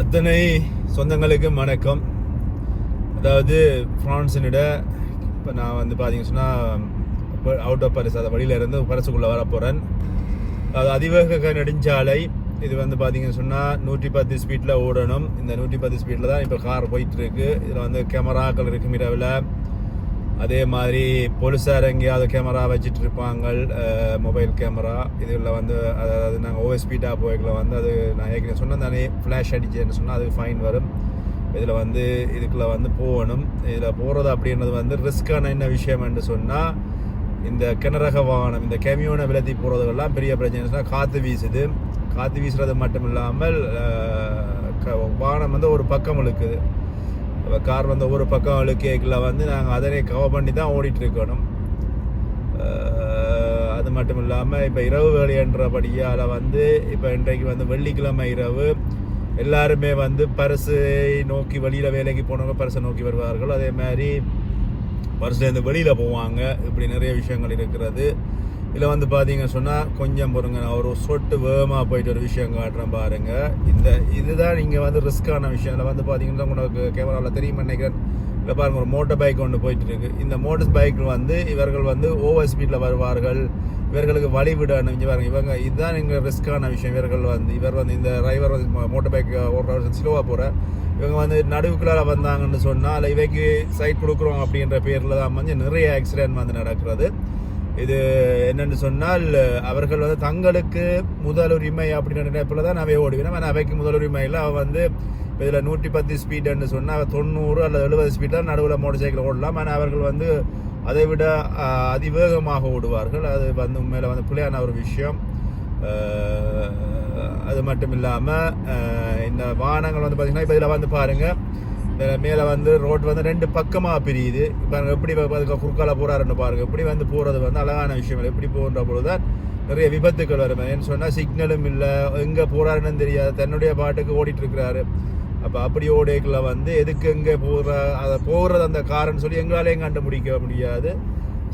அத்தனை சொந்தங்களுக்கு வணக்கம். அதாவது ஃப்ரான்ஸினிட இப்போ நான் வந்து பார்த்தீங்க சொன்னால் அவுட் ஆஃப் பரிசு அந்த வழியிலேருந்து பரிசுக்குள்ளே வர போகிறேன் அது அதிவேக நெடுஞ்சாலை இது வந்து பார்த்தீங்கன்னு சொன்னால் நூற்றி பத்து ஸ்பீடில் ஓடணும். இந்த நூற்றி பத்து ஸ்பீடில் தான் இப்போ கார் போயிட்டுருக்கு இதில் வந்து கேமராக்கள் இருக்கும் இரவில் அதே மாதிரி போலீஸார் எங்கேயாவது கேமரா வச்சுட்டு இருப்பாங்க மொபைல் கேமரா இதில் வந்து அதாவது நாங்கள் ஓஎஸ்பீட்டாக போய்க்கில் வந்து அது நான் ஏற்கனவே சொன்னேன் தானே ஃப்ளாஷ் அடிச்சேன்னு சொன்னால் அதுக்கு ஃபைன் வரும். இதில் வந்து இதுக்குள்ளே வந்து போகணும். இதில் போகிறது அப்படின்றது வந்து ரிஸ்க்கான என்ன விஷயம் என்று சொன்னால் இந்த கிணறக வாகனம் இந்த கெமியோனை விலத்தி போகிறதுக்கெல்லாம் பெரிய பிரச்சனை. காற்று வீசுது. காற்று வீசுறது மட்டும் இல்லாமல் க- வாகனம் வந்து ஒரு பக்கம் இழுக்குது. இப்போ கார் வந்து ஒரு பக்கம் அழுக்கேக்கில் வந்து நாங்கள் அதனை கவர் பண்ணி தான் ஓடிட்டுருக்கணும். அது மட்டும் இல்லாமல் இப்போ இரவு வேலைன்றபடியால் வந்து இப்போ இன்றைக்கு வந்து வெள்ளிக்கிழமை இரவு எல்லாருமே வந்து பரிசை நோக்கி வெளியில் வேலைக்கு போனவங்க பரிசை நோக்கி வருவார்கள். அதே மாதிரி பரிசுலேருந்து வெளியில் போவாங்க. இப்படி நிறைய விஷயங்கள் இருக்கிறது. இதில் வந்து பார்த்தீங்க சொன்னால் கொஞ்சம் பொறுங்க நான் ஒரு சொட்டு வேகமாக போயிட்டு ஒரு விஷயம் காட்டுறேன் பாருங்கள் இந்த இதுதான் நீங்கள் வந்து ரிஸ்க்கான விஷயம். இதில் வந்து பார்த்தீங்கன்னா உங்களுக்கு கேமராவில் தெரியும் நினைக்கிறேன். இல்லை பாருங்க ஒரு மோட்டர் பைக் ஒன்று போயிட்டு இருக்கு இந்த மோட்டர் பைக் வந்து இவர்கள் வந்து ஓவர் ஸ்பீடில் வருவார்கள். இவர்களுக்கு வழி விடணும். பாருங்கள் பாருங்க இவங்க இதுதான் எங்கள் ரிஸ்க்கான விஷயம். இவர்கள் வந்து இவர் வந்து இந்த டிரைவர் வந்து மோட்டர் பைக் ஓடுறவர் ஸ்லோவாக போகிற இவங்க வந்து நடுவுக்குள்ளார வந்தாங்கன்னு சொன்னால் இவைக்கு சைட் கொடுக்குறோம் அப்படின்ற பேரில் தான் வந்து நிறைய ஆக்சிடென்ட் வந்து நடக்கிறது. இது என்னென்னு சொன்னால் அவர்கள் வந்து தங்களுக்கு முதலுரிமை அப்படின்னு நினைப்பில் தான் அவை ஓடுவேன் ஆனால் அவைக்கு முதலுரிமையில் அவள் வந்து இப்போ இதில் நூற்றி பத்து ஸ்பீடுன்னு சொன்னால் தொண்ணூறு அல்லது எழுபது ஸ்பீடில் நடுவில் மோட்டர் சைக்கிள் ஓடலாம். ஆனால் அவர்கள் வந்து அதை விட அதிவேகமாக ஓடுவார்கள். அது வந்து உண்மையில் வந்து பிள்ளையான ஒரு விஷயம். அது மட்டும் இல்லாமல் இந்த வாகனங்கள் வந்து பார்த்திங்கன்னா இப்போ இதில் வந்து பாருங்கள் இந்த மேலே வந்து ரோட் வந்து ரெண்டு பக்கமாக பிரியுது. இப்போ எப்படி அதுக்கு குறுக்கால போகிறாருன்னு பாருங்க. எப்படி வந்து போகிறது வந்து அழகான விஷயம் இல்லை எப்படி போகின்ற பொழுது தான் நிறைய விபத்துக்கள் வரும். ஏன்னு சொன்னால் சிக்னலும் இல்லை. எங்கே போகிறாருன்னு தெரியாது. தன்னுடைய பாட்டுக்கு ஓடிட்டு இருக்கிறாரு அப்போ அப்படி ஓடைக்குள்ள வந்து எதுக்கு எங்கே போகிற அதை போகிறது அந்த காரன்னு சொல்லி எங்களாலேயும் கண்டுபிடிக்க முடியாது.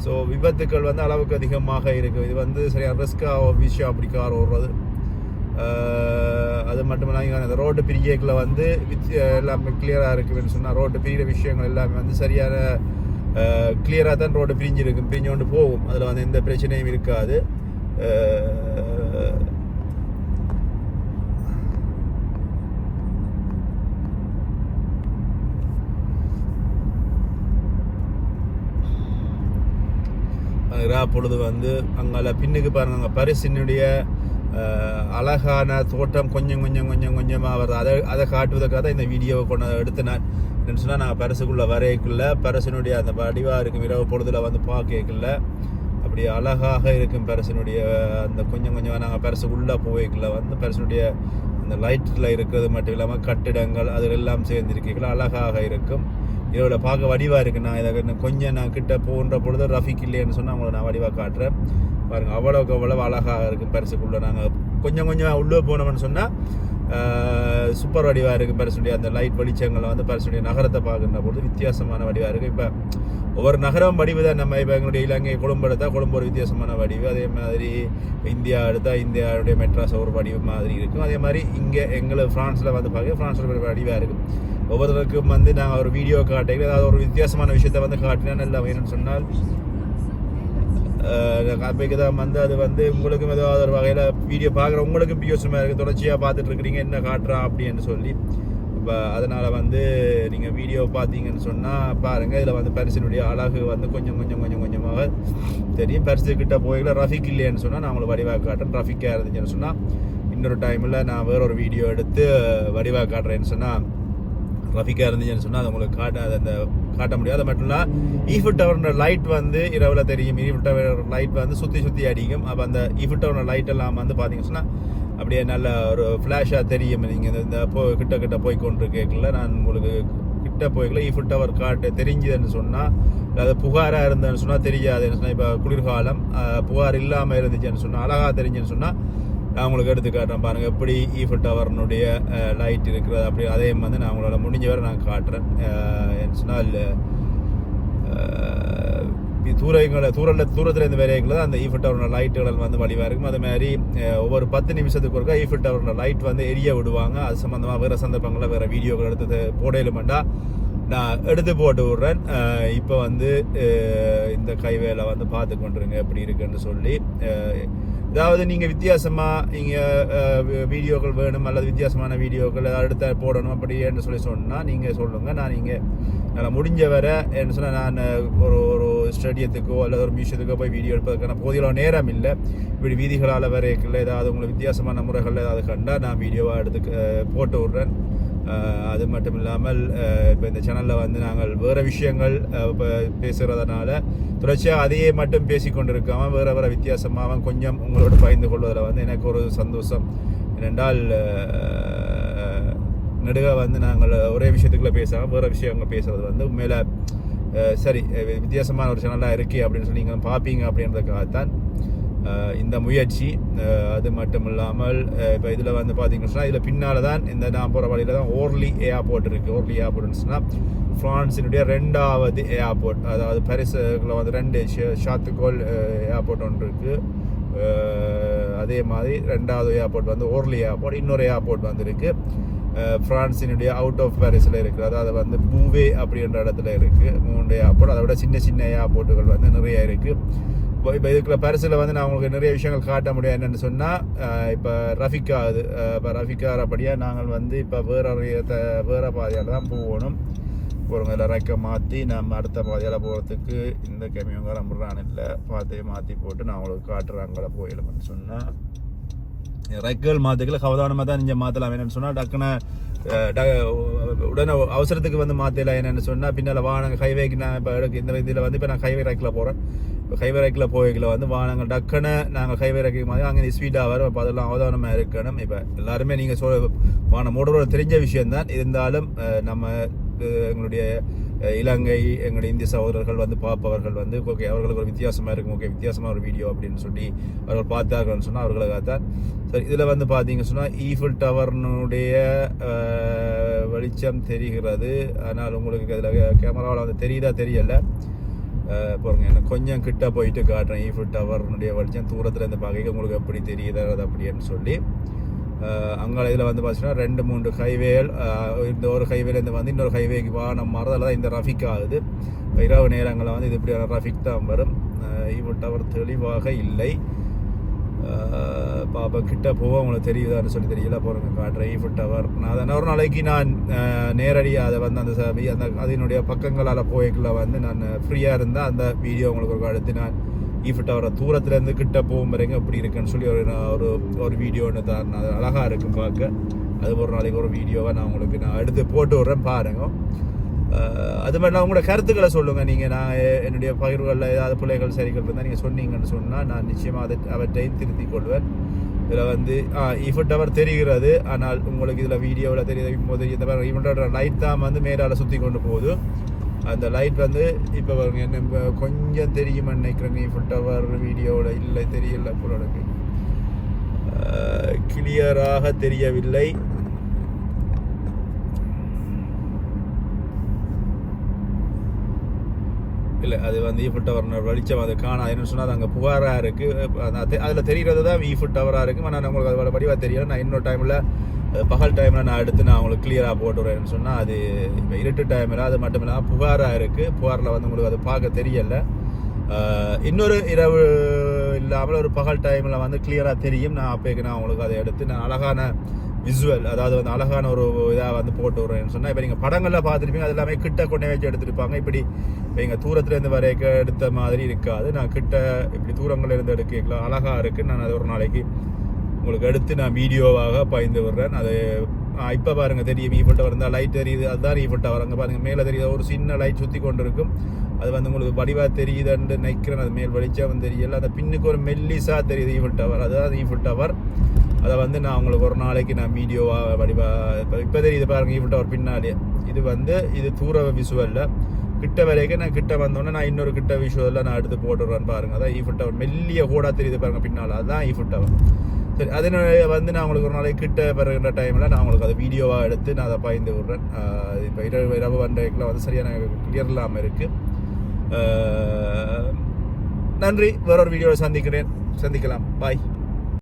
ஸோ விபத்துக்கள் வந்து அளவுக்கு அதிகமாக இருக்குது இது வந்து சரியாக ரிஸ்க்காக விஷயம் அப்படி கார் ஓடுறது. அது மட்டும் இல்லாமல் அந்த ரோட்டு பிரிக்கல வந்து வித் எல்லாமே கிளியராக இருக்குன்னு சொன்னால் ரோட்டு பிரிகிற விஷயங்கள் எல்லாமே வந்து சரியான கிளியராக தான் ரோடு பிரிஞ்சிருக்கும். பிரிஞ்சு கொண்டு போகும். அதில் வந்து எந்த பிரச்சனையும் இருக்காது. பொழுது வந்து அங்கே பின்னுக்கு பாருங்க. பரிசினுடைய அழகான தோட்டம் கொஞ்சம் கொஞ்சம் கொஞ்சம் கொஞ்சமாக வருது. அதை அதை காட்டுவதற்காக தான் இந்த வீடியோவை கொண்டு எடுத்து நான் சொன்னால் நான் பரிசுக்குள்ளே வரையக்குள்ள பரிசனுடைய அந்த வடிவாக இருக்கும் இரவு பொழுதில் வந்து பார்க்கல அப்படி அழகாக இருக்கும் பரிசனுடைய அந்த கொஞ்சம் கொஞ்சமாக நாங்கள் பரிசுக்குள்ளே போய்க்குள்ள வந்து பரிசனுடைய அந்த லைட்டில் இருக்கிறது மட்டும் இல்லாமல் கட்டிடங்கள் அது எல்லாம் சேர்ந்திருக்கீங்களா அழகாக இருக்கும். இதோட பார்க்க வடிவாக இருக்குது நான் இதை கொஞ்சம் நான் கிட்ட போன்ற பொழுது ரஃபிக் இல்லைன்னு சொன்னால் அவங்கள நான் வடிவாக காட்டுறேன். பாருங்கள் அவ்வளோக்கு அவ்வளோ அழகாக இருக்கும் பரிசுக்குள்ளே நாங்கள் கொஞ்சம் கொஞ்சம் உள்ளே போனோம்னு சொன்னால் சூப்பர் வடிவாக இருக்குது பரிசுடைய அந்த லைட் வெளிச்சங்களை வந்து பரிசுடைய நகரத்தை பார்க்குற பொழுது வித்தியாசமான வடிவாக இருக்குது இப்போ ஒவ்வொரு நகரம் வடிவு தான் நம்ம இப்போ எங்களுடைய இலங்கை கொழும்பு எடுத்தால் கொழும்பு ஒரு வித்தியாசமான வடிவு. அதே மாதிரி இந்தியா எடுத்தால் இந்தியாவுடைய மெட்ராஸ் ஒரு வடிவு மாதிரி இருக்கும். அதே மாதிரி இங்கே எங்களை ஃப்ரான்ஸில் வந்து பார்க்க ஃப்ரான்ஸில் ஒரு வடிவாக இருக்கும். ஒவ்வொருத்தருக்கும் வந்து நாங்கள் ஒரு வீடியோ காட்டையில் அதாவது ஒரு வித்தியாசமான விஷயத்தை வந்து காட்டினா நல்லா வேணும்னு சொன்னால் அப்பைக்கு தான் வந்து அது வந்து உங்களுக்கும் ஏதாவது ஒரு வகையில் வீடியோ பார்க்குற உங்களுக்கும் பியோசமாக இருக்குது தொடர்ச்சியாக பார்த்துட்டு இருக்கிறீங்க. என்ன காட்டுறான் அப்படின்னு சொல்லி. இப்போ அதனால் வந்து நீங்கள் வீடியோ பார்த்தீங்கன்னு சொன்னால் பாருங்கள் இதில் வந்து பரிசினுடைய அழகு வந்து கொஞ்சம் கொஞ்சம் கொஞ்சம் கொஞ்சமாக தெரியும். பரிசு கிட்ட ரஃபிக் இல்லைன்னு சொன்னால் நான் உங்களுக்கு வடிவாக காட்டுறேன். ரஃபிக்காக இருந்துச்சுன்னு சொன்னால் இன்னொரு டைமில் நான் வேற ஒரு வீடியோ எடுத்து வடிவாக காட்டுறேன்னு சொன்னால் ரஃபிக்காக இருந்துச்சுன்னு சொன்னால் அது உங்களுக்கு காட்ட அந்த காட்ட முடியும். அது மட்டும் இல்லை ஈஃபில் டவர்ன்ற லைட் வந்து இரவில் தெரியும். ஈஃபில் டவர் லைட் வந்து சுற்றி சுற்றி அடிக்கும். அப்போ அந்த ஈஃபில் டவர் லைட் எல்லாம் வந்து பார்த்தீங்கன்னு சொன்னால் அப்படியே நல்ல ஒரு ஃப்ளாஷாக தெரியும். நீங்கள் இந்த- போ கிட்ட கிட்ட போய் கொண்டு கேட்கல நான் உங்களுக்கு கிட்ட போய்க்கல. ஈஃபில் டவர் காட்டு தெரிஞ்சுதுன்னு சொன்னால் அது புகாராக இருந்தேன்னு சொன்னால் தெரியாதுன்னு சொன்னால் இப்போ குளிர்காலம் புகார் இல்லாமல் இருந்துச்சுன்னு சொன்னால் அழகாக தெரிஞ்சுன்னு சொன்னால் நான் உங்களுக்கு எடுத்து காட்டுறேன் பாருங்கள் எப்படி ஈஃபில் டவர்னுடைய லைட் இருக்கிறது அப்படி அதே வந்து நான் உங்களால் முடிஞ்ச வரை நான் காட்டுறேன். அஹ், சொன்னால் தூரங்களை தூரத்தில் தூரத்தில் இருந்து வரைக்கும் அந்த ஈஃபில் டவரோட லைட்டுகள் வந்து வழிவாக இருக்கும். அது மாதிரி ஒவ்வொரு பத்து நிமிஷத்துக்கு ஒருக்கா ஈஃபில் டவரோட லைட் வந்து எரிய விடுவாங்க. அது சம்மந்தமாக வேறு சந்தர்ப்பங்களில் வேறு வீடியோக்கள் எடுத்து போடையிலுமெண்டா நான் எடுத்து போட்டு விட்றேன். இப்போ வந்து இந்த கைவேலை வந்து பார்த்து கொண்டுருங்க எப்படி இருக்குன்னு சொல்லி ஏதாவது அதாவது நீங்கள் வித்தியாசமாக நீங்கள் வீடியோக்கள் வேணும் அல்லது வித்தியாசமான வீடியோக்கள் அடுத்த போடணும் அப்படின்னு சொல்லி சொன்னால் நீங்கள் சொல்லுங்கள் நான் நீங்கள் என்னால் முடிஞ்ச வரை என்ன சொன்னால் நான் ஒரு ஒரு ஸ்டேடியத்துக்கோ அல்லது ஒரு மியூசியத்துக்கோ போய் வீடியோ எடுப்பதற்கான போதிய நேரம் இல்லை. இப்படி வீதிகளால் வரைக்கல ஏதாவது உங்களுக்கு வித்தியாசமான முறைகள் ஏதாவது கண்டால் நான் வீடியோவாக எடுத்து போட்டு விட்றேன். அது மட்டும் இல்லாமல் இப்போ இந்த சேனலில் வந்து நாங்கள் வேறு விஷயங்கள் பேசுகிறதுனால தொடர்ச்சியாக அதையே மட்டும் பேசி கொண்டிருக்காம வேறு வேறு வித்தியாசமாக கொஞ்சம் உங்களோட பகிர்ந்து கொள்வதில் வந்து எனக்கு ஒரு சந்தோஷம். ஏனென்றால் நெடுக வந்து நாங்கள் ஒரே விஷயத்துக்குள்ளே பேசாமல் வேறு விஷயங்கள் பேசுகிறது வந்து உண்மையில் சரி வித்தியாசமான ஒரு சேனலாக இருக்கே அப்படின்னு சொல்லி நீங்கள் பார்ப்பீங்க அப்படின்றதுக்காகத்தான். இந்த முயற்சி அது மட்டும் இல்லாமல் இப்போ இதில் வந்து பார்த்தீங்கன்னா சொன்னால் இதில் பின்னால் தான் இந்த நான் போகிற வழியில் தான் ஓர்லி ஏர்போர்ட் இருக்குது ஓர்லி ஏர்போர்ட்னு சொன்னால் ஃப்ரான்ஸினுடைய ரெண்டாவது ஏர்போர்ட் அதாவது பரிசுல வந்து ரெண்டு ஷாத்துக்கோல் ஏர்போர்ட் ஒன்று இருக்குது அதே மாதிரி ரெண்டாவது ஏர்போர்ட் வந்து ஓர்லி ஏர்போர்ட் இன்னொரு ஏர்போர்ட் வந்து ஃப்ரான்ஸினுடைய அவுட் ஆஃப் பாரிஸில் இருக்குது அதாவது வந்து பூவே அப்படின்ற இடத்துல இருக்குது மூன்று ஏர்போர்ட் அதை விட சின்ன சின்ன ஏர்போர்ட்டுகள் வந்து நிறைய இருக்குது இப்போ இப்போ இதுக்குள்ள பரிசில் வந்து நான் உங்களுக்கு நிறைய விஷயங்கள் காட்ட முடியும். என்னென்னு சொன்னால் இப்போ ரஃபிகா அது இப்போ ரஃபிகாரப்படியாக நாங்கள் வந்து இப்போ வேற வேற பாதையால் தான் போகணும். போகிறவங்க எல்லாம் மாற்றி நம்ம அடுத்த பாதையால் போகிறதுக்கு இந்த கம்மியவங்க விடுறான் இல்லை பாதையை மாற்றி போட்டு நான் உங்களுக்கு காட்டுறேன். அங்கே போயிடலாம்னு சொன்னால் ரெக்கல் மாற்றிக்கல கவதானமாக தான் நீங்கள் மாற்றலாம் என்னென்னு சொன்னால் டக்குன்னு ட- உடனே அவசரத்துக்கு வந்து மாற்றலாம் என்னென்னு சொன்னால் பின்னால் வானங்க ஹைவேக்கு நான் இப்போ எடுக்க இந்த இதில் வந்து இப்போ நான் ஹைவே ரைக்கில் போகிறேன் இப்போ ஹைவே ரேக்கில் போய்க்கல வந்து வானங்கள் டக்குன்னு நாங்கள் ஹைவே ரேக்கு மாதிரி அங்கே ஸ்பீடாக வரும் இப்போ அதெல்லாம் அவதானமாக இருக்கணும். இப்போ எல்லாருமே நீங்கள் சொல் வான ஓடுற தெரிஞ்ச விஷயந்தான் இருந்தாலும் நம்ம எங்களுடைய இலங்கை எங்களுடைய இந்திய சகோதரர்கள் வந்து பார்ப்பவர்கள் வந்து ஓகே அவர்களுக்கு ஒரு வித்தியாசமாக இருக்கும். ஓகே வித்தியாசமாக ஒரு வீடியோ அப்படின்னு சொல்லி அவர்கள் பார்த்தார்கள்னு சொன்னால் அவர்களை தான் சரி இதில் வந்து பார்த்தீங்க சொன்னால் ஈஃபில் டவர்னுடைய வெளிச்சம் தெரிகிறது. ஆனால் உங்களுக்கு அதில் கேமராவில் வந்து தெரியுதா தெரியலை. அஹ், பாருங்க எனக்கு கொஞ்சம் கிட்ட போயிட்டு காட்டுறேன். ஈஃபில் டவர்னுடைய வெளிச்சம் தூரத்தில் இருந்து பார்க்க உங்களுக்கு எப்படி தெரியுது அது அப்படின்னு சொல்லி அங்கே இதில் வந்து பார்த்தீங்கன்னா ரெண்டு மூன்று ஹைவேகள் இந்த ஒரு ஹைவேலேருந்து வந்து இன்னொரு ஹைவேக்கு வானம் மாறுது. தான் இந்த ரஃபிக் ஆகுது. இரவு நேரங்களில் வந்து இது இப்படியான ரஃபிக் தான் வரும். ஈஃபில் டவர் தெளிவாக இல்லை. பாப்பா கிட்ட போக உங்களுக்கு தெரியுதான்னு சொல்லி தெரியல. போகிறேங்க காட்டுறேன் ஈஃபில் டவர் நான் அதை ஒரு நாளைக்கு நான் நேரடியாக அதை வந்து அந்த அந்த அதனுடைய பக்கங்களால் போய்க்குள்ள வந்து நான் ஃப்ரீயாக இருந்தால் அந்த வீடியோ உங்களுக்கு ஒரு அடுத்து நான் ஈஃபில் டவரை தூரத்துலேருந்து கிட்ட போகும் பாருங்க எப்படி இருக்குன்னு சொல்லி ஒரு ஒரு ஒரு வீடியோ ஒன்று தான் அது அழகாக இருக்கும் பார்க்க. அது ஒரு நாளைக்கு ஒரு வீடியோவை நான் உங்களுக்கு நான் எடுத்து போட்டு விட்றேன் பாருங்க. அது மாதிரி உங்களோட கருத்துக்களை சொல்லுங்கள் நீங்கள் நான் என்னுடைய பகிர்வுகளில் ஏதாவது பிள்ளைகள் சரிகள் இருந்தால் நீங்கள் சொன்னீங்கன்னு சொன்னால் நான் நிச்சயமாக அதை அவற்றையும் திருத்திக் கொள்வேன். இதில் வந்து ஈஃபட் டவர் தெரிகிறது. ஆனால் உங்களுக்கு இதில் வீடியோவில் தெரியுது போது இந்த மாதிரி ஈவெண்ட்டோட லைட் தான் வந்து மேலால் சுற்றி கொண்டு போகுது. அந்த லைட் வந்து இப்போ என்ன கொஞ்சம் தெரியுமா நினைக்கிறேங்க ஃபுட் டவர் வீடியோவில் இல்லை தெரியல பொருளுக்கு எனக்கு கிளியராக தெரியவில்லை. இல்லை அது வந்து ஈஃபில் டவர் வெளிச்சம் அது காணாதுன்னு சொன்னால் அது அங்கே புகாராக இருக்குது அதில் தெரிகிறது தான் ஈஃபில் டவராக இருக்கும் ஆனால் உங்களுக்கு அதோட வடிவாக தெரியல. நான் இன்னொரு டைமில் பகல் டைமில் நான் எடுத்து நான் உங்களுக்கு கிளியராக போட்டுறேன்னு சொன்னால் அது இப்போ இருட்டு டைமில் அது மட்டும் இல்லாமல் புகாராக இருக்குது புகாரில் வந்து உங்களுக்கு அது பார்க்க தெரியலை. இன்னொரு இரவு இல்லாமல் ஒரு பகல் டைமில் வந்து கிளியராக தெரியும். நான் அப்போக்கு நான் உங்களுக்கு அதை எடுத்து நான் அழகான விசுவல் அதாவது வந்து அழகான ஒரு இதாக வந்து போட்டு விட்றேன்னு சொன்னால் இப்போ நீங்கள் படங்களில் பார்த்துருப்பீங்க அது எல்லாமே கிட்ட கொண்டே வச்சு எடுத்துருப்பாங்க. இப்படி இப்போ எங்கள் தூரத்துலேருந்து வரைக்க எடுத்த மாதிரி இருக்காது. நான் கிட்ட இப்படி தூரங்கள்லேருந்து எடுக்கலாம் அழகாக இருக்குது நான் அது ஒரு நாளைக்கு உங்களுக்கு எடுத்து நான் வீடியோவாக பயந்து விடுறேன். அது இப்போ பாருங்கள் தெரியும். ஈஃபில் டவர் இருந்தால் லைட் தெரியுது. அதுதான் e ஈஃபில் டவர் அங்கே பாருங்கள் மேலே தெரியுது. ஒரு சின்ன லைட் சுற்றி கொண்டு இருக்கும் அது வந்து உங்களுக்கு வடிவாக தெரியுதுன்னு நினைக்கிறேன். அது மேல் வெளிச்சம் தெரியல. அந்த பின்னுக்கு ஒரு மெல்லிஸாக தெரியுது e ஈஃபில் டவர் அதுதான் e ஈஃபில் டவர் அதை வந்து நான் உங்களுக்கு ஒரு நாளைக்கு நான் வீடியோவாக வடிவாக இப்போ இப்போ தெரியுது பாருங்கள் ஈஃபில் ஒரு பின்னாலே. இது வந்து இது தூர விசுவலில் கிட்ட வரைக்கும் நான் கிட்ட வந்தோடனே நான் இன்னொரு கிட்ட விஷுவலில் நான் எடுத்து போட்டுடுறேன் பாருங்க. அதான் ஈஃபில் டவர் மெல்லிய கூட தெரியுது பாருங்க பின்னால். அதுதான் ஈஃபில் டவர் சரி அதனுடைய வந்து நான் உங்களுக்கு ஒரு நாளைக்கு கிட்ட பிறகுன்ற டைமில் நான் உங்களுக்கு அதை வீடியோவாக எடுத்து நான் அதை பயந்து விடுறேன். இப்போ இரவு இரவு வண்டைக்குள்ள வந்து சரியான கிளியர் இல்லாமல் இருக்குது நன்றி. வேறொரு வீடியோவில் சந்திக்கிறேன். சந்திக்கலாம். பாய்